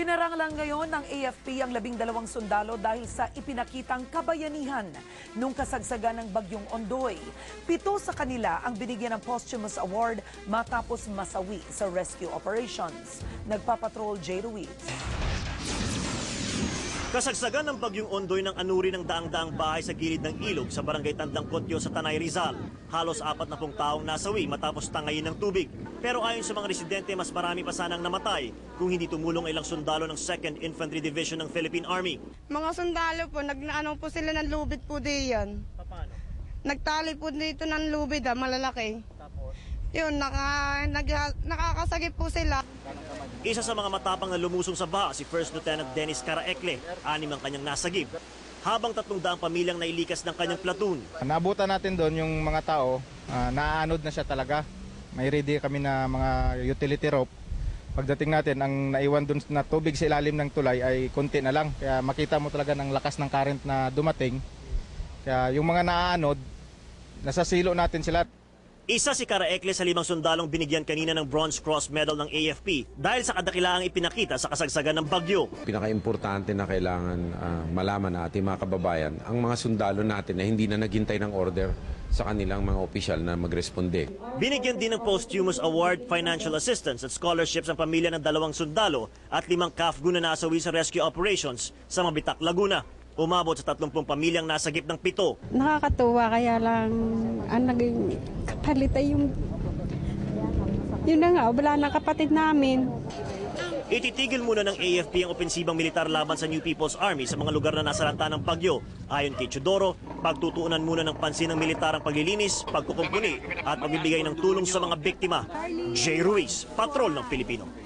Pinaranglan ngayon ng AFP ang labing dalawang sundalo dahil sa ipinakitang kabayanihan nung kasagsagan ng Bagyong Ondoy. Pito sa kanila ang binigyan ng posthumous award matapos masawi sa rescue operations. Nagpapatrol J. Ruiz. Kasagsagan ng bagyong ondoy ng anuri ng daang-daang bahay sa gilid ng ilog sa barangay Tandang Kotyo sa Tanay Rizal. Halos apat na pong taong nasawi matapos tangayin ng tubig. Pero ayon sa mga residente, mas marami pa sanang namatay kung hindi tumulong ilang sundalo ng 2nd Infantry Division ng Philippine Army. Mga sundalo po, nag-ano po sila ng lubid po diyan. Paano? Nagtali po dito ng lubid ah, malalaki. Yun, naka, nag, nakakasagip po sila. Isa sa mga matapang na lumusong sa baha si First Lieutenant Dennis Caraekle, anim ang kanyang nasagip. Habang tatlong daang pamilyang nailikas ng kanyang platoon. Naabutan natin doon yung mga tao, uh, naaanod na siya talaga. May ready kami na mga utility rope. Pagdating natin, ang naiwan doon na tubig sa ilalim ng tulay ay konti na lang. Kaya makita mo talaga ng lakas ng current na dumating. Kaya yung mga naaanod, nasa silo natin sila. Isa si Caraekle sa limang sundalong binigyan kanina ng Bronze Cross Medal ng AFP dahil sa kadakilaang ipinakita sa kasagsagan ng bagyo. Pinaka-importante na kailangan ah, malaman na ating mga kababayan, ang mga sundalo natin na hindi na naghintay ng order sa kanilang mga opisyal na magresponde. Binigyan din ng posthumous award, financial assistance at scholarships ang pamilya ng dalawang sundalo at limang CAFGU na nasawi sa rescue operations sa Mabitak, Laguna. Umabot sa 30 pamilyang nasagip ng pito. Nakakatuwa kaya lang ang naging kapalit ay yung yun na nga, wala na kapatid namin. Ititigil muna ng AFP ang opensibang militar laban sa New People's Army sa mga lugar na nasalanta ng bagyo. Ayon kay Chudoro, pagtutuunan muna ng pansin ng militar ang paglilinis, pagkukumpuni at pagbibigay ng tulong sa mga biktima. J. Ruiz, Patrol ng Pilipino.